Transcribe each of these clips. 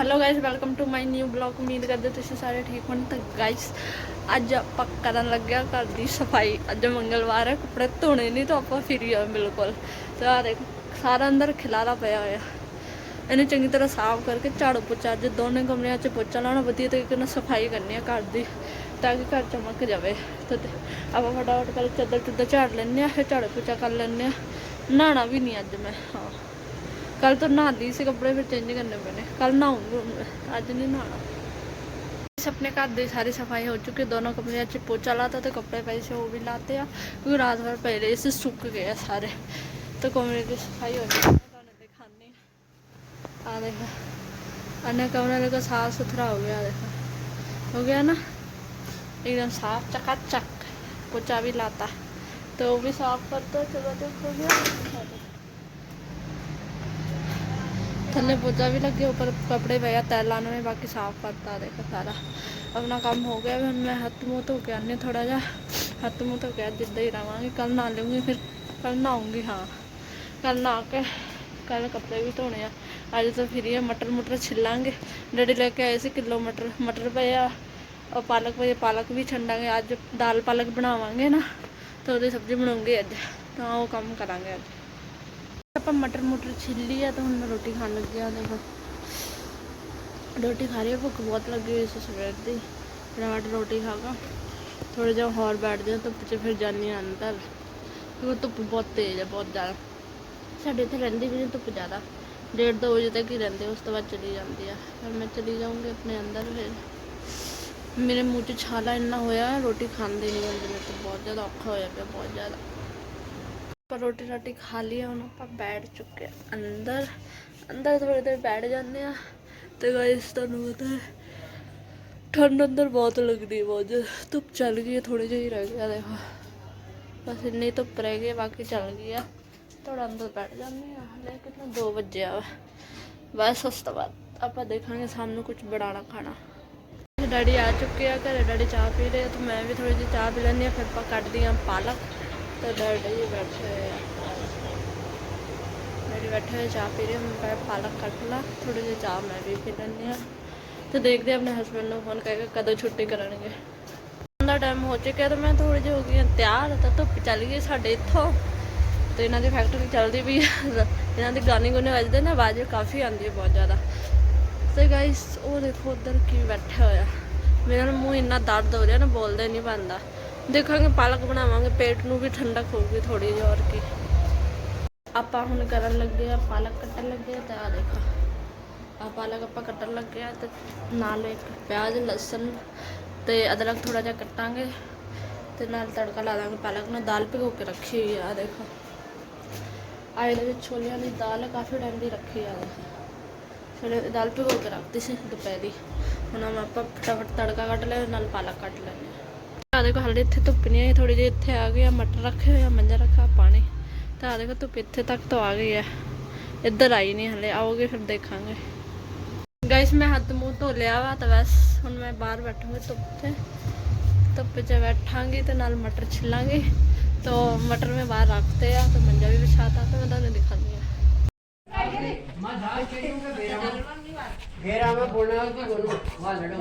Hello guys welcome to my new blog ਉਮੀਦ ਕਰਦੇ ਤੁਸੀਂ ਸਾਰੇ ਠੀਕ ਹੋਣ ਤਾਂ ਗਾਇਸ ਅੱਜ ਆਪਾਂ ਕਰਨ ਲੱਗਿਆ ਘਰ ਦੀ ਸਫ਼ਾਈ। ਅੱਜ ਮੰਗਲਵਾਰ ਹੈ, ਕੱਪੜੇ ਧੋਣੇ ਨਹੀਂ ਤਾਂ ਆਪਾਂ ਫਿਰੀ ਆ ਬਿਲਕੁਲ। ਤੇ ਸਾਰਾ ਅੰਦਰ ਖਿਲਾਰਾ ਪਿਆ ਹੋਇਆ। ਇਹਨੂੰ ਚੰਗੀ ਤਰ੍ਹਾਂ ਸਾਫ਼ ਕਰਕੇ ਝਾੜੂ ਪੋਚਾ, ਅੱਜ ਦੋਨੇ ਕਮਰਿਆਂ 'ਚ ਪੋਚਾ ਲਾਉਣਾ, ਵਧੀਆ ਤਰੀਕੇ ਨਾਲ ਸਫ਼ਾਈ ਕਰਨੀ ਆ ਘਰ ਦੀ, ਤਾਂ ਕਿ ਘਰ ਚਮਕ ਜਾਵੇ। ਤੇ ਆਪਾਂ ਫਟਾਫਟ ਕਰ ਚੱਦਰ ਚੁੱਦਰ ਝਾੜ ਲੈਂਦੇ ਆ ਫਿਰ ਝਾੜੂ ਪੋਚਾ ਕਰ ਲੈਂਦੇ ਆ ਨਹਾਉਣਾ ਵੀ ਨਹੀਂ ਅੱਜ ਮੈਂ, ਹਾਂ। कल तो नहाती से कपड़े, फिर चेंज करने पड़े। कल नहाऊँगी आज नहीं नहाना। अपने घर की सारी सफ़ाई हो चुकी है दोनों कपड़े अच्छे पोचा लाता तो कपड़े पैसे वो भी लाते हैं। क्योंकि रात भर पहले इसे सूख गए सारे। तो कमरे की सफ़ाई हो चुकी है दिखानी आ देखो। अन्य देखो, साफ़ सुथरा हो गया, देखो। हो गया ना? एकदम साफ़ चका चक पोचा भी लाता। तो वो भी साफ़ करता चलो देखो गया। ਥੱਲੇ ਪੋਚਾ ਵੀ ਲੱਗੇ ਉੱਪਰ ਕੱਪੜੇ ਪਏ ਆ ਤੈਅ ਲਾਉਣ ਵਿੱਚ ਬਾਕੀ ਸਾਫ਼ ਕਰਤਾ ਦੇਖੋ ਸਾਰਾ ਆਪਣਾ ਕੰਮ ਹੋ ਗਿਆ ਵੀ ਹੁਣ ਮੈਂ ਹੱਥ ਮੂੰਹ ਧੋ ਕੇ ਆਨੇ ਥੋੜਾ ਜਿਹਾ ਹੱਥ ਮੂੰਹ ਧੋ ਕੇ ਅੱਜ ਇੱਦਾਂ ਹੀ ਰਵਾਂਗੀ ਕੱਲ ਨਹਾ ਲੂੰਗੀ ਫਿਰ ਕੱਲ ਨਹਾਉਂਗੀ ਹਾਂ ਕੱਲ ਨਹਾ ਕੇ ਕੱਲ ਕੱਪੜੇ ਵੀ ਧੋਣੇ ਆ ਅੱਜ ਤਾਂ ਫਿਰ ਇਹ ਮਟਰ ਮੁਟਰ ਛਿੱਲਾਂਗੇ ਡੈਡੀ ਲੈ ਕੇ ਆਏ ਸੀ ਕਿਲੋ ਮਟਰ ਮਟਰ ਪਏ ਆ ਉਹ ਪਾਲਕ ਪਏ ਪਾਲਕ ਵੀ ਛੰਡਾਂਗੇ ਅੱਜ ਦਾਲ ਪਾਲਕ ਬਣਾਵਾਂਗੇ ਨਾ ਤਾਂ ਉਹਦੀ ਸਬਜ਼ੀ ਬਣਾਉਂਗੇ ਅੱਜ ਤਾਂ ਉਹ ਕੰਮ ਕਰਾਂਗੇ ਅੱਜ ਆਪਾਂ ਮਟਰ ਮੁਟਰ ਛਿੱਲੀ ਆ ਤਾਂ ਹੁਣ ਮੈਂ ਰੋਟੀ ਖਾਣ ਲੱਗੀ ਆ ਦੇਖੋ। ਰੋਟੀ ਖਾ ਰਹੀ ਆ, ਭੁੱਖ ਬਹੁਤ ਲੱਗੀ ਹੋਈ ਸੀ ਸਵੇਰ ਦੀ। ਫਟਾਫਟ ਰੋਟੀ ਖਾਗਾ ਕੇ ਥੋੜਾ ਜਿਹਾ ਹੋਰ ਬੈਠ ਜਾ ਧੁੱਪ 'ਚ ਫਿਰ ਜਾਂਦੀ ਹਾਂ ਅੰਦਰ। ਕਿਉਂਕਿ ਧੁੱਪ ਬਹੁਤ ਤੇਜ਼ ਹੈ ਬਹੁਤ ਜ਼ਿਆਦਾ। ਸਾਡੇ ਇੱਥੇ ਰਹਿੰਦੀ ਵੀ ਨਹੀਂ ਧੁੱਪ ਜ਼ਿਆਦਾ। ਡੇਢ ਦੋ ਵਜੇ ਤੱਕ ਹੀ ਰਹਿੰਦੇ ਉਸ ਤੋਂ ਬਾਅਦ ਚਲੀ ਜਾਂਦੀ ਆ। ਫਿਰ ਮੈਂ ਚਲੀ ਜਾਊਂਗੀ ਆਪਣੇ ਅੰਦਰ ਫਿਰ। ਮੇਰੇ ਮੂੰਹ 'ਚ ਛਾਲਾ ਇੰਨਾ ਹੋਇਆ, ਰੋਟੀ ਖਾਂਦੇ ਨਹੀਂ ਬੰਦੇ ਮੇਰੇ ਤੋਂ ਬਹੁਤ ਜ਼ਿਆਦਾ ਔਖਾ ਹੋਇਆ ਪਿਆ, ਬਹੁਤ ਜ਼ਿਆਦਾ। ਆਪਾਂ ਰੋਟੀ ਰਾਟੀ ਖਾ ਲਈ ਆ, ਹੁਣ ਆਪਾਂ ਬੈਠ ਚੁੱਕੇ ਆ ਅੰਦਰ ਅੰਦਰ ਥੋੜੀ ਦੇਰ ਬੈਠ ਜਾਂਦੇ ਆ ਤੇ ਗਾਇਸ ਤੁਹਾਨੂੰ ਪਤਾ ਹੈ ਠੰਡ ਅੰਦਰ ਬਹੁਤ ਲੱਗਦੀ ਹੈ ਬਹੁਤ ਧੁੱਪ ਚੱਲ ਗਈ ਹੈ ਥੋੜੀ ਜਿਹੀ ਰਹਿ ਗਿਆ ਦੇਖੋ। ਬਸ ਇੰਨੀ ਧੁੱਪ ਰਹਿ ਗਈ ਬਾਕੀ ਚੱਲ ਗਈ ਆ ਥੋੜਾ ਅੰਦਰ ਬੈਠ ਜਾਂਦੇ ਆ ਹਲੇ ਕਿੰਨਾ 2 ਵਜੇ ਆ। ਬਸ ਉਸ ਤੋਂ ਬਾਅਦ ਆਪਾਂ ਦੇਖਾਂਗੇ ਸਾਨੂੰ ਕੁਝ ਬਣਾਉਣਾ ਖਾਣਾ। ਡੈਡੀ ਆ ਚੁੱਕੇ ਆ ਘਰੇ ਡੈਡੀ ਚਾਹ ਪੀ ਰਹੇ ਆ ਤੇ ਮੈਂ ਵੀ ਥੋੜੀ ਜਿਹੀ ਚਾਹ ਪੀ ਲੈਂਦੀ ਆ ਫਿਰ ਆਪਾਂ ਕੱਢਦੀ ਆ ਪਾਲਕ। ਤੇ ਡੈਡੀ ਜੀ ਬੈਠੇ ਹੋਏ ਆ ਡੈਡੀ ਬੈਠੇ ਹੋਏ ਚਾਹ ਪੀ ਰਹੇ ਹੁਣ ਮੈਂ ਪਾਲਕ ਕੱਟ ਲਾ ਥੋੜੀ ਜਿਹੀ ਚਾਹ ਮੈਂ ਵੀ ਪੀ ਲੈਂਦੀ ਹਾਂ। ਤੇ ਦੇਖਦੇ ਆ ਆਪਣੇ ਹਸਬੰਡ ਨੂੰ ਫੋਨ ਕਰਕੇ ਕਦੋਂ ਛੁੱਟੀ ਕਰਨਗੇ। ਦਾ ਟਾਈਮ ਹੋ ਚੁੱਕਿਆ ਤੇ ਮੈਂ ਥੋੜੀ ਜਿਹੀ ਹੋ ਗਈ ਹਾਂ, ਤਿਆਰ। ਤਾਂ ਧੁੱਪ ਚੱਲ ਗਈ ਸਾਡੇ ਇੱਥੋਂ। ਤੇ ਇਹਨਾਂ ਦੀ ਫੈਕਟਰੀ ਚੱਲਦੀ ਵੀ ਇਹਨਾਂ ਦੇ ਗਾਣੇ ਗੁਣੇ ਵੱਜਦੇ ਨਾ, ਆਵਾਜ਼ ਕਾਫੀ ਆਉਂਦੀ ਹੈ ਬਹੁਤ ਜ਼ਿਆਦਾ। ਤੇ ਗਾਇਸ ਉਹ ਦੇਖੋ ਉਧਰ ਕੀ ਬੈਠਾ ਹੋਇਆ। ਮੇਰਾ ਨਾ ਮੂੰਹ ਇੰਨਾ ਦਰਦ ਹੋ ਰਿਹਾ ਨਾ, ਬੋਲਦੇ ਨਹੀਂ ਬੰਦਾ ਦੇਖਾਂਗੇ, ਪਾਲਕ ਬਣਾਵਾਂਗੇ, ਪੇਟ ਨੂੰ ਵੀ ਠੰਡਕ ਹੋਊਗੀ ਥੋੜੀ ਜਿਹੀ ਹੋਰ ਕੀ। ਆਪਾਂ ਹੁਣ ਕਰਨ ਲੱਗੇ ਆ, ਪਾਲਕ ਕੱਟਣ ਲੱਗੇ ਆ ਤੇ ਆ ਦੇਖੋ। ਆ ਪਾਲਕ ਆਪਾਂ ਕੱਟਣ ਲੱਗੇ ਆ ਤੇ ਨਾਲ ਇੱਕ ਪਿਆਜ਼, ਲਸਣ ਤੇ ਅਦਰਕ ਥੋੜਾ ਜਿਹਾ ਕੱਟਾਂਗੇ ਤੇ ਨਾਲ ਤੜਕਾ ਲਾ ਦਾਂਗੇ ਪਾਲਕ ਨੂੰ। ਦਾਲ ਭਿਗੋ ਕੇ ਰੱਖੀ ਹੋਈ ਆ ਦੇਖੋ। ਆ ਇਹਦੇ ਵਿੱਚ ਛੋਲਿਆਂ ਦੀ ਦਾਲ ਕਾਫੀ ਟਾਈਮ ਦੀ ਰੱਖੀ ਆ। ਦੇਖੋ ਛੋਲੇ ਦਾਲ ਭਿਗੋ ਕੇ ਰੱਖਤੀ ਸੀ ਦੁਪਹਿਰੀ ਹੁਣ ਆਮ ਆਪਾਂ ਫਟਾਫਟ ਤੜਕਾ ਕੱਟ ਲਿਆ ਨਾਲ ਪਾਲਕ ਕੱਟ ਲੈਂਦੇ ਆ ਆ ਦੇਖੋ ਹਲੇ ਇੱਥੇ ਧੁੱਪ ਨਹੀਂ ਆਈ ਥੋੜੀ ਜਿਹੀ ਇੱਥੇ ਆ ਗਈ ਆ ਮਟਰ ਰੱਖੇ ਹੋਏ ਆ ਮੰਜਾ ਰੱਖਾ ਪਾਣੀ ਤਾਂ ਆ ਦੇਖੋ ਧੁੱਪ ਇੱਥੇ ਤੱਕ ਤਾਂ ਆ ਗਈ ਆ ਇੱਧਰ ਆਈ ਨਹੀਂ ਹਲੇ ਆਓਗੇ ਫਿਰ ਦੇਖਾਂਗੇ ਗਾਇਸ ਮੈਂ ਹੱਥ ਮੂੰਹ ਧੋ ਲਿਆ ਵਾ ਤਾਂ ਬਸ ਹੁਣ ਮੈਂ ਬਾਹਰ ਬੈਠੂੰਗੀ ਧੁੱਪ ਤੇ ਧੁੱਪ 'ਚ ਬੈਠਾਂਗੀ ਤੇ ਨਾਲ ਮਟਰ ਛਿੱਲਾਂਗੇ तो मटर में बाहर रखते हैं तो मंजा भी बिछाता तो मैं ਤੁਹਾਨੂੰ दिखाती हूँ घेरा में बोलना है कि बोलो वाह लड़ो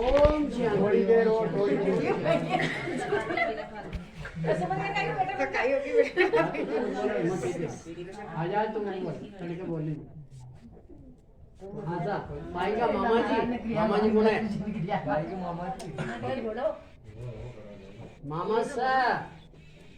ओम जी थोड़ी देर और थोड़ी देर आजा तुम ऊपर चढ़ के बोलने हाँ सा भाई का मामा जी मामा जी बोले मामा सा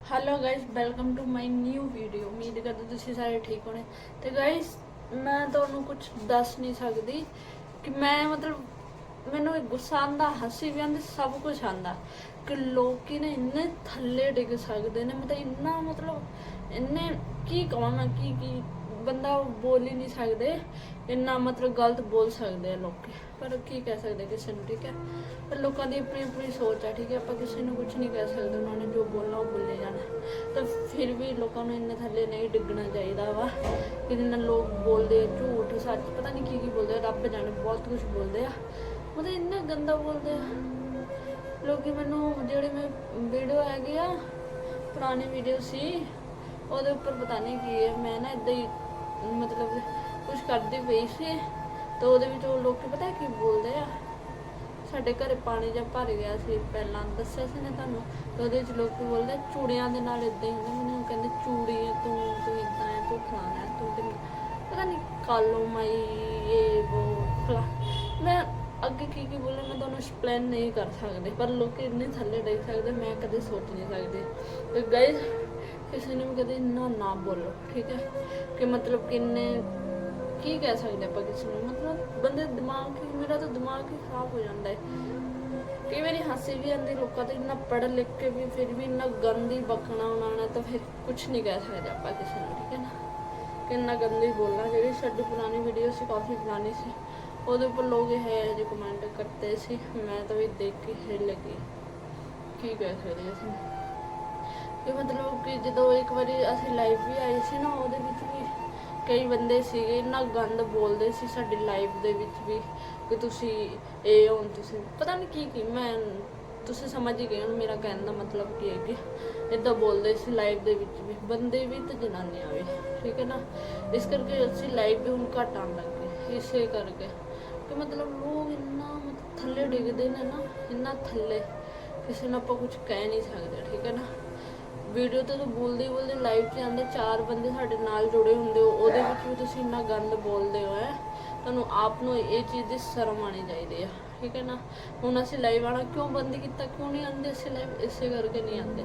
hello guys welcome to my new video ਉਮੀਦ ਕਰਦਾ ਤੁਸੀਂ ਸਾਰੇ ਠੀਕ ਹੋਣੇ। ਤੇ ਗਾਇਸ ਮੈਂ ਤੁਹਾਨੂੰ ਕੁਝ ਦੱਸ ਨਹੀਂ ਸਕਦੀ ਕਿ ਮੈਂ ਮਤਲਬ ਮੈਨੂੰ ਗੁੱਸਾ ਆਂਦਾ ਹੱਸੀ ਵੀ ਆਂਦੀ ਸਭ ਕੁਝ ਆਂਦਾ ਕਿ ਲੋਕੀ ਨੇ ਇੰਨੇ ਥੱਲੇ ਡਿੱਗ ਸਕਦੇ ਨੇ। ਮਤਲਬ ਇੰਨਾ ਮਤਲਬ ਇੰਨੇ ਕੀ ਕਹਾਂ ਮੈਂ, ਕੀ ਕੀ ਬੰਦਾ ਬੋਲ ਹੀ ਨਹੀਂ ਸਕਦੇ, ਇੰਨਾ ਮਤਲਬ ਗਲਤ ਬੋਲ ਸਕਦੇ ਆ ਲੋਕ। ਪਰ ਕੀ ਕਹਿ ਸਕਦੇ ਕਿਸੇ ਨੂੰ, ਠੀਕ ਹੈ? ਪਰ ਲੋਕਾਂ ਦੀ ਆਪਣੀ ਆਪਣੀ ਸੋਚ ਆ, ਠੀਕ ਹੈ? ਆਪਾਂ ਕਿਸੇ ਨੂੰ ਕੁਝ ਨਹੀਂ ਕਹਿ ਸਕਦੇ, ਉਹਨਾਂ ਨੇ ਜੋ ਬੋਲਣਾ ਉਹ ਬੋਲੇ ਜਾਣਾ। ਤਾਂ ਫਿਰ ਵੀ ਲੋਕਾਂ ਨੂੰ ਇੰਨੇ ਥੱਲੇ ਨਹੀਂ ਡਿੱਗਣਾ ਚਾਹੀਦਾ ਵਾ, ਕਿ ਜਿੰਨਾ ਲੋਕ ਬੋਲਦੇ ਝੂਠ, ਸੱਚ, ਪਤਾ ਨਹੀਂ ਕੀ ਕੀ ਬੋਲਦੇ ਆ, ਰੱਬ ਜਾਣੇ ਬਹੁਤ ਕੁਝ ਬੋਲਦੇ ਆ। ਮਤਲਬ ਇੰਨਾ ਗੰਦਾ ਬੋਲਦੇ ਆ। ਲੋਕੀ ਮੈਨੂੰ ਜਿਹੜੇ ਮੈਂ ਵੀਡੀਓ ਹੈਗੇ ਆ, ਪੁਰਾਣੀ ਵੀਡੀਓ ਸੀ, ਉਹਦੇ ਉੱਪਰ ਪਤਾ ਨਹੀਂ ਕੀ ਹੈ, ਮੈਂ ਨਾ ਇਦਾਂ ਹੀ ਮਤਲਬ ਕੁਝ ਕਰਦੀ ਪਈ ਸੀ ਤਾਂ ਉਹਦੇ ਵਿੱਚ ਉਹ ਲੋਕੀ ਪਤਾ ਕੀ ਬੋਲਦੇ ਆ? ਸਾਡੇ ਘਰੇ ਪਾਣੀ ਜਾਂ ਭਰ ਗਿਆ ਸੀ, ਪਹਿਲਾਂ ਦੱਸਿਆ ਸੀ ਨਾ ਤੁਹਾਨੂੰ, ਤੇ ਉਹਦੇ ਵਿੱਚ ਲੋਕੀ ਬੋਲਦੇ ਚੂੜੀਆਂ ਦੇ ਨਾਲ ਇਦਾਂ ਹੀ ਹੁੰਦਾ, ਮੈਨੂੰ ਕਹਿੰਦੇ ਚੂੜੀ ਤੂੰ ਤੂੰ ਇਦਾਂ ਹੈ, ਤੂੰ ਫਲਾਣਾ ਤੂੰ ਤੇ ਪਤਾ ਨਹੀਂ ਕਾਲੋ ਮਾਈ, ਇਹ ਉਹ ਫਲਾ, ਮੈਂ ਅੱਗੇ ਕੀ ਕੀ ਬੋਲੇ ਮੈਂ ਤੁਹਾਨੂੰ ਐਕਸਪਲੇਨ ਨਹੀਂ ਕਰ ਸਕਦੀ, ਪਰ ਲੋਕ ਇੰਨੇ ਥੱਲੇ ਡਿੱਗ ਸਕਦੇ, ਮੈਂ ਕਦੇ ਸੋਚ ਨਹੀਂ ਸਕਦੀ। ਤੇ ਗਾਇਸ ਕਿਸੇ ਨੂੰ ਵੀ ਕਦੇ ਇੰਨਾ ਨਾ ਬੋਲੋ ਠੀਕ ਹੈ? ਕਿ ਮਤਲਬ ਕਿੰਨੇ ਕੀ ਕਹਿ ਸਕਦੇ ਆਪਾਂ ਕਿਸੇ ਨੂੰ? ਮਤਲਬ ਬੰਦੇ ਦਿਮਾਗ ਹੀ, ਮੇਰਾ ਤਾਂ ਦਿਮਾਗ ਹੀ ਖਰਾਬ ਹੋ ਜਾਂਦਾ ਹੈ। ਕਈ ਵਾਰੀ ਹਾਸੀ ਵੀ ਆਉਂਦੀ ਲੋਕਾਂ ਤੇ, ਇੰਨਾ ਪੜ੍ਹ ਲਿਖ ਕੇ ਵੀ, ਫਿਰ ਵੀ ਇੰਨਾ ਗੰਦੀ ਬਕਣਾ ਉਣਾਣਾ ਤਾਂ ਫਿਰ ਕੁਝ ਨਹੀਂ ਕਹਿ ਸਕਦੇ ਆਪਾਂ ਕਿਸੇ ਨੂੰ, ਠੀਕ ਹੈ ਨਾ? ਕਿੰਨਾ ਗੰਦੀ ਬੋਲਣਾ ਜਿਹੜੀ ਸਾਡੀ ਪੁਰਾਣੀ ਵੀਡੀਓ ਸੀ, ਕਾਫੀ ਪੁਰਾਣੀ ਸੀ। ਉਹਦੇ ਉੱਪਰ ਲੋਕ ਇਹ ਹੈ ਜੇ ਕਮੈਂਟ ਕਰਤੇ ਸੀ। ਮੈਂ ਤਾਂ ਵੀ ਦੇਖ ਕੇ ਹਿੱਲ ਲੱਗੀ। ਕੀ ਕਹਿ ਸਕਦੇ ਅਸੀਂ? ਕਿ ਮਤਲਬ ਕਿ ਜਦੋਂ ਇੱਕ ਵਾਰੀ ਅਸੀਂ ਲਾਈਵ ਵੀ ਆਏ ਸੀ ਨਾ, ਉਹਦੇ ਵਿੱਚ ਵੀ ਕਈ ਬੰਦੇ ਸੀਗੇ, ਇੰਨਾ ਗੰਦ ਬੋਲਦੇ ਸੀ ਸਾਡੀ ਲਾਈਵ ਦੇ ਵਿੱਚ ਵੀ ਕਿ ਤੁਸੀਂ ਇਹ ਹੋ ਤੁਸੀਂ, ਪਤਾ ਨਹੀਂ ਕੀ ਕੀ, ਮੈਂ, ਤੁਸੀਂ ਸਮਝ ਹੀ ਗਏ ਹੋ ਮੇਰਾ ਕਹਿਣ ਦਾ ਮਤਲਬ ਕੀ ਹੈ ਕਿ ਇਦਾਂ ਬੋਲਦੇ ਸੀ ਲਾਈਵ ਦੇ ਵਿੱਚ ਵੀ, ਬੰਦੇ ਵੀ ਤੇ ਜਨਾਨੀਆਂ ਵੀ, ਠੀਕ ਹੈ ਨਾ? ਇਸ ਕਰਕੇ ਅਸੀਂ ਲਾਈਵ ਵੀ ਹੁਣ ਘੱਟ ਆਉਣ ਲੱਗੇ ਇਸੇ ਕਰਕੇ ਕਿ ਮਤਲਬ ਲੋਕ ਇੰਨਾ ਮਤਲਬ ਥੱਲੇ ਡਿੱਗਦੇ ਨੇ ਨਾ, ਇੰਨਾ ਥੱਲੇ, ਕਿਸੇ ਨੂੰ ਆਪਾਂ ਕੁਝ ਕਹਿ ਨਹੀਂ ਸਕਦੇ, ਠੀਕ ਹੈ ਨਾ? ਵੀਡੀਓ ਤੇ ਤਾਂ ਬੋਲਦੇ ਹੀ ਬੋਲਦੇ ਲਾਈਵ 'ਚ ਆਉਂਦੇ ਚਾਰ ਬੰਦੇ ਸਾਡੇ ਨਾਲ ਜੁੜੇ ਹੁੰਦੇ ਹੋ, ਉਹਦੇ ਵਿੱਚ ਵੀ ਤੁਸੀਂ ਇੰਨਾ ਗੰਦ ਬੋਲਦੇ ਹੋ, ਹੈ। ਤੁਹਾਨੂੰ ਆਪ ਨੂੰ ਇਹ ਚੀਜ਼ ਦੀ ਸ਼ਰਮ ਆਣੀ ਚਾਹੀਦੀ ਆ, ਠੀਕ ਹੈ ਨਾ? ਹੁਣ ਅਸੀਂ ਲਾਈਵ ਆਣਾ ਕਿਉਂ ਬੰਦ ਕੀਤਾ? ਕਿਉਂ ਨਹੀਂ ਆਉਂਦੇ ਅਸੀਂ ਲਾਈਵ ਇਸੇ ਕਰਕੇ ਨਹੀਂ ਆਉਂਦੇ।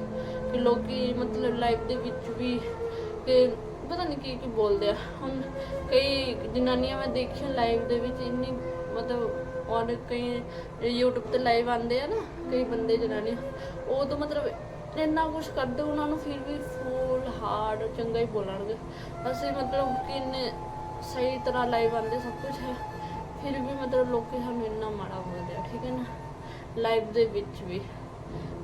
ਕਿ ਲੋਕੀ ਮਤਲਬ ਲਾਈਵ ਦੇ ਵਿੱਚ ਵੀ ਕਿ ਪਤਾ ਨਹੀਂ ਕੀ ਕੀ ਬੋਲਦੇ ਆ। ਹੁਣ ਕਈ ਜਨਾਨੀਆਂ ਮੈਂ ਦੇਖੀਆਂ ਲਾਈਵ ਦੇ ਵਿੱਚ ਇੰਨੀ ਮਤਲਬ ਔਰ ਕਈ YouTube ਤੇ ਲਾਈਵ ਆਉਂਦੇ ਆ ਨਾ, ਕਈ ਬੰਦੇ ਜਨਾਨੀਆਂ, ਉਹ ਤਾਂ ਮਤਲਬ ਇੰਨਾ ਕੁਝ ਕਰਦੇ ਉਹਨਾਂ ਨੂੰ, ਫਿਰ ਵੀ ਫੁੱਲ ਹਾਰਡ ਚੰਗਾ ਹੀ ਬੋਲਣਗੇ। ਅਸੀਂ ਮਤਲਬ ਕਿ ਇੰਨੇ ਸਹੀ ਤਰ੍ਹਾਂ ਲਾਈਵ ਆਉਂਦੇ ਸਭ ਕੁਝ ਹੈ। ਫਿਰ ਵੀ ਮਤਲਬ ਲੋਕੀ ਸਾਨੂੰ ਇੰਨਾ ਮਾੜਾ ਬੋਲਦੇ ਆ, ਠੀਕ ਹੈ ਨਾ? ਲਾਈਵ ਦੇ ਵਿੱਚ ਵੀ।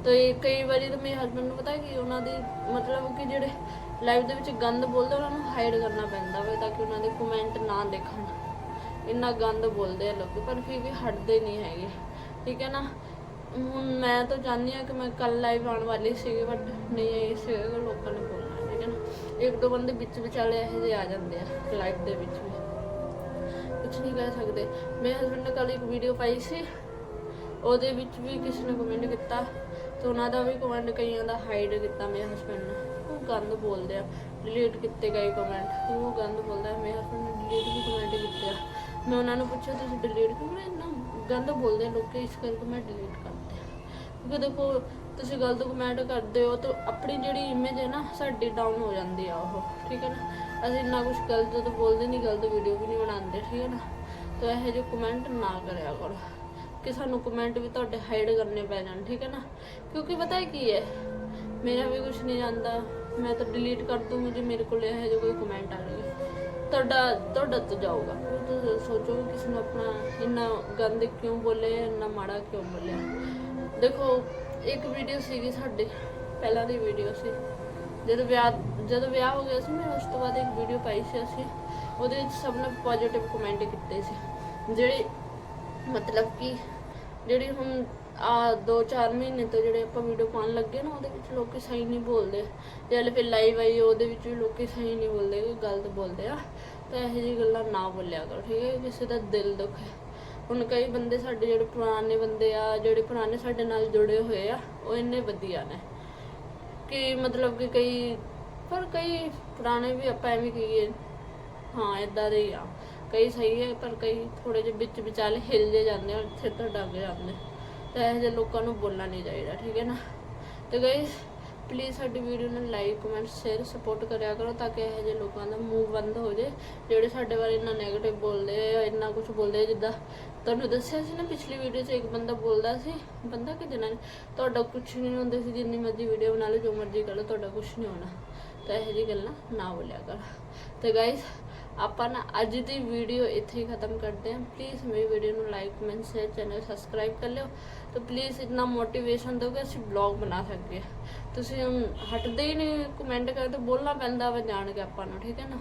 ਤੇ ਕਈ ਵਾਰੀ ਤਾਂ ਮੇਰੇ ਹਸਬੰਡ ਨੂੰ ਪਤਾ ਕਿ ਉਹਨਾਂ ਦੀ ਮਤਲਬ ਕਿ ਜਿਹੜੇ ਲਾਈਵ ਦੇ ਵਿੱਚ ਗੰਦ ਬੋਲਦੇ ਉਹਨਾਂ ਨੂੰ ਹਾਈਡ ਕਰਨਾ ਪੈਂਦਾ ਵਾ ਤਾਂ ਕਿ ਉਹਨਾਂ ਦੇ ਕਮੈਂਟ ਨਾ ਦੇਖਣ। ਇੰਨਾ ਗੰਦ ਬੋਲਦੇ ਆ ਲੋਕ, ਪਰ ਫਿਰ ਵੀ ਹਟਦੇ ਨਹੀਂ ਹੈਗੇ। ਠੀਕ ਹੈ ਨਾ? ਹੁਣ ਮੈਂ ਤਾਂ ਚਾਹੁੰਦੀ ਹਾਂ ਕਿ ਮੈਂ ਕੱਲ ਲਾਈਵ ਆਉਣ ਵਾਲੀ ਸੀਗੀ ਬਟ ਨਹੀਂ ਆਈ ਸੀ ਲੋਕਾਂ ਨੇ ਬੋਲਣਾ ਠੀਕ ਹੈ ਨਾ? ਇੱਕ ਦੋ ਬੰਦੇ ਵਿੱਚ ਵਿਚਾਲੇ ਇਹੋ ਜਿਹੇ ਆ ਜਾਂਦੇ ਆ ਲਾਈਵ ਦੇ ਵਿੱਚ ਵੀ। ਕੁਝ ਨਹੀਂ ਕਹਿ ਸਕਦੇ। ਮੇਰੇ ਹਸਬੰਡ ਨੇ ਕੱਲ ਇੱਕ ਵੀਡੀਓ ਪਾਈ ਸੀ, ਉਹਦੇ ਵਿੱਚ ਵੀ ਕਿਸੇ ਨੇ ਕਮੈਂਟ ਕੀਤਾ, ਤੇ ਉਹਨਾਂ ਦਾ ਵੀ ਕਮੈਂਟ ਕਈਆਂ ਦਾ ਹਾਈਡ ਕੀਤਾ ਮੇਰੇ ਹਸਬੰਡ ਨੇ। ਉਹ ਗੰਦ ਬੋਲਦੇ ਆ ਡਿਲੀਟ ਕੀਤੇ ਗਏ ਕਮੈਂਟ ਉਹ ਗੰਦ ਬੋਲਦਾ ਮੇਰੇ ਹਸਬੰਡ ਨੇ ਡਿਲੀਟ ਵੀ ਕਮੈਂਟ ਕੀਤੇ ਆ। ਮੈਂ ਉਹਨਾਂ ਨੂੰ ਪੁੱਛਿਆ, ਤੁਸੀਂ ਡਿਲੀਟ ਕਿਉਂ, ਮੈਂ ਇੰਨਾ ਗੰਦ ਬੋਲਦੇ ਲੋਕ ਇਸ ਕਰਕੇ ਮੈਂ ਡਿਲੀਟ ਕਰਤੇ ਕਿਉਂਕਿ ਦੇਖੋ ਤੁਸੀਂ ਗਲਤ ਕਮੈਂਟ ਕਰਦੇ ਹੋ ਤਾਂ ਆਪਣੀ ਜਿਹੜੀ ਇਮੇਜ ਹੈ ਨਾ ਸਾਡੀ ਡਾਊਨ ਹੋ ਜਾਂਦੀ ਆ ਉਹ, ਠੀਕ ਹੈ ਨਾ? ਅਸੀਂ ਇੰਨਾ ਕੁਝ ਗਲਤ ਤਾਂ ਬੋਲਦੇ ਨਹੀਂ ਗਲਤ ਵੀਡੀਓ ਵੀ ਨਹੀਂ ਬਣਾਉਂਦੇ, ਠੀਕ ਹੈ ਨਾ? ਤਾਂ ਇਹੋ ਜਿਹੇ ਕਮੈਂਟ ਨਾ ਕਰਿਆ ਕਰੋ। ਕਿ ਸਾਨੂੰ ਕਮੈਂਟ ਵੀ ਤੁਹਾਡੇ ਹਾਈਡ ਕਰਨੇ ਪੈ ਜਾਣ, ਠੀਕ ਹੈ ਨਾ? ਕਿਉਂਕਿ ਪਤਾ ਹੈ ਕੀ ਹੈ, ਮੇਰਾ ਵੀ ਕੁਝ ਨਹੀਂ ਜਾਂਦਾ, ਮੈਂ ਤਾਂ ਡਿਲੀਟ ਕਰ ਦੂੰਗੀ ਜੇ ਮੇਰੇ ਕੋਲ ਇਹੋ ਜਿਹਾ ਕੋਈ ਕਮੈਂਟ ਆ ਜਾਵੇ ਤੁਹਾਡਾ ਤੁਹਾਡਾ ਤਾਂ ਜਾਊਗਾ। ਤੁਸੀਂ ਸੋਚੋ ਕਿ ਕਿਸੇ ਨੂੰ ਆਪਣਾ ਇੰਨਾ ਗੰਦ ਕਿਉਂ ਬੋਲੇ, ਇੰਨਾ ਮਾੜਾ ਕਿਉਂ ਬੋਲਿਆ? ਦੇਖੋ, ਇੱਕ ਵੀਡੀਓ ਸੀਗੀ ਸਾਡੇ, ਪਹਿਲਾਂ ਦੀ ਵੀਡੀਓ ਸੀ। ਜਦੋਂ ਵਿਆਹ ਜਦੋਂ ਵਿਆਹ ਹੋ ਗਿਆ ਸੀ, ਮੈਂ ਉਸ ਤੋਂ ਬਾਅਦ ਇੱਕ ਵੀਡੀਓ ਪਾਈ ਸੀ ਅਸੀਂ। ਉਹਦੇ ਵਿੱਚ ਸਭ ਨੇ ਪੋਜ਼ਿਟਿਵ ਕਮੈਂਟ ਕੀਤੇ ਸੀ। ਜਿਹੜੇ ਮਤਲਬ ਕਿ ਜਿਹੜੀ ਹੁਣ ਆ 2-4 ਮਹੀਨੇ ਤੋਂ ਜਿਹੜੇ ਆਪਾਂ ਵੀਡੀਓ ਪਾਉਣ ਲੱਗੇ ਨਾ, ਉਹਦੇ ਵਿੱਚ ਲੋਕੀ ਸਹੀ ਨਹੀਂ ਬੋਲਦੇ। ਤੇ ਹਲੇ ਫਿਰ ਲਾਈਵ ਆਈ, ਉਹਦੇ ਵਿੱਚ ਵੀ ਲੋਕੀ ਸਹੀ ਨਹੀਂ ਬੋਲਦੇ ਗਲਤ ਬੋਲਦੇ ਆ। ਤਾਂ ਇਹੋ ਜਿਹੀ ਗੱਲਾਂ ਨਾ ਬੋਲਿਆ ਕਰੋ, ਠੀਕ ਹੈ? ਕਿਸੇ ਦਾ ਦਿਲ ਦੁੱਖ ਹੈ। ਹੁਣ ਕਈ ਬੰਦੇ ਸਾਡੇ ਜਿਹੜੇ ਪੁਰਾਣੇ ਬੰਦੇ ਆ, ਜਿਹੜੇ ਪੁਰਾਣੇ ਸਾਡੇ ਨਾਲ ਜੁੜੇ ਹੋਏ ਆ, ਉਹ ਇੰਨੇ ਵਧੀਆ ਨੇ। ਕਿ ਮਤਲਬ ਕਿ ਕਈ, ਪਰ ਕਈ ਪੁਰਾਣੇ ਵੀ ਆਪਾਂ ਐਵੇਂ ਕਹੀਏ, ਹਾਂ ਇਦਾਂ ਦੇ ਹੀ ਆ। ਕਈ ਸਹੀ ਹੈ, ਪਰ ਕਈ ਥੋੜੇ ਜਿਹੇ ਵਿੱਚ ਵਿਚਾਲੇ ਹਿਲ ਜੇ ਜਾਂਦੇ ਆ ਸਿਰ ਤੋਂ ਡੱਗ ਜਾਂਦੇ। ਤਾਂ ਇਹੋ ਜਿਹੇ ਲੋਕਾਂ ਨੂੰ ਬੋਲਣਾ ਨਹੀਂ ਚਾਹੀਦਾ, ਠੀਕ ਹੈ ਨਾ? ਤੇ ਗਾਇਸ ਪਲੀਜ਼ ਸਾਡੀ ਵੀਡੀਓ ਨੂੰ ਲਾਈਕ ਕਮੈਂਟ ਸ਼ੇਅਰ ਸਪੋਰਟ ਕਰਿਆ ਕਰੋ ਤਾਂ ਕਿ ਇਹੋ ਜਿਹੇ ਲੋਕਾਂ ਦਾ ਮੂੰਹ ਬੰਦ ਹੋ ਜੇ ਜਿਹੜੇ ਸਾਡੇ ਬਾਰੇ ਇੰਨਾ 네ਗੇਟਿਵ ਬੋਲਦੇ ਆ, ਇੰਨਾ ਕੁਝ ਬੋਲਦੇ ਜਿੱਦਾਂ ਤੁਹਾਨੂੰ ਦੱਸਿਆ ਸੀ ਨਾ ਪਿਛਲੀ ਵੀਡੀਓ 'ਚ ਇੱਕ ਬੰਦਾ ਬੋਲਦਾ ਸੀ, ਬੰਦਾ ਕਿ ਜਨਾਂ ਤੁਹਾਡਾ ਕੁਝ ਨਹੀਂ ਹੁੰਦਾ ਸੀ, ਜਿੰਨੀ ਮਰਜ਼ੀ ਵੀਡੀਓ ਬਣਾ ਲਓ, ਜੋ ਮਰਜ਼ੀ ਕਰ ਲਓ, ਤੁਹਾਡਾ ਕੁਝ ਨਹੀਂ ਹੋਣਾ। ਤਾਂ ਇਹੋ ਜਿਹੀ ਗੱਲਾਂ ਨਾ ਬੋਲਿਆ ਕਰ। ਤੇ ਗਾਇਸ ਆਪਾਂ ਨਾ ਅੱਜ ਦੀ ਵੀਡੀਓ ਇੱਥੇ ਹੀ ਖਤਮ ਕਰਦੇ ਹਾਂ। ਪਲੀਜ਼ ਮੇਰੀ ਵੀਡੀਓ ਨੂੰ like comment share channel subscribe ਕਰ ਲਿਓ। ਤਾਂ ਪਲੀਜ਼ ਇਤਨਾ ਮੋਟੀਵੇਸ਼ਨ ਦਿਓ ਕਿ ਅਸੀਂ ਬਲੌਗ ਬਣਾ ਸਕੀਏ। ਤੁਸੀਂ ਹਟਦੇ ਹੀ ਨਹੀਂ ਕਮੈਂਟ ਕਰਦੇ ਬੋਲਣਾ ਪੈਂਦਾ ਵਾ ਜਾਣ ਕੇ ਆਪਾਂ ਨੂੰ, ਠੀਕ ਹੈ ਨਾ?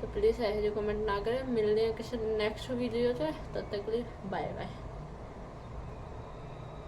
ਤਾਂ ਪਲੀਜ਼ ਇਹੋ ਜਿਹੇ ਕਮੈਂਟ ਨਾ ਕਰਿਓ। ਮਿਲਦੇ ਹਾਂ ਕਿਸੇ ਨੈਕਸਟ ਵੀਡੀਓ 'ਚ। ਤਦ ਤੱਕ ਲਈ ਬਾਏ ਬਾਏ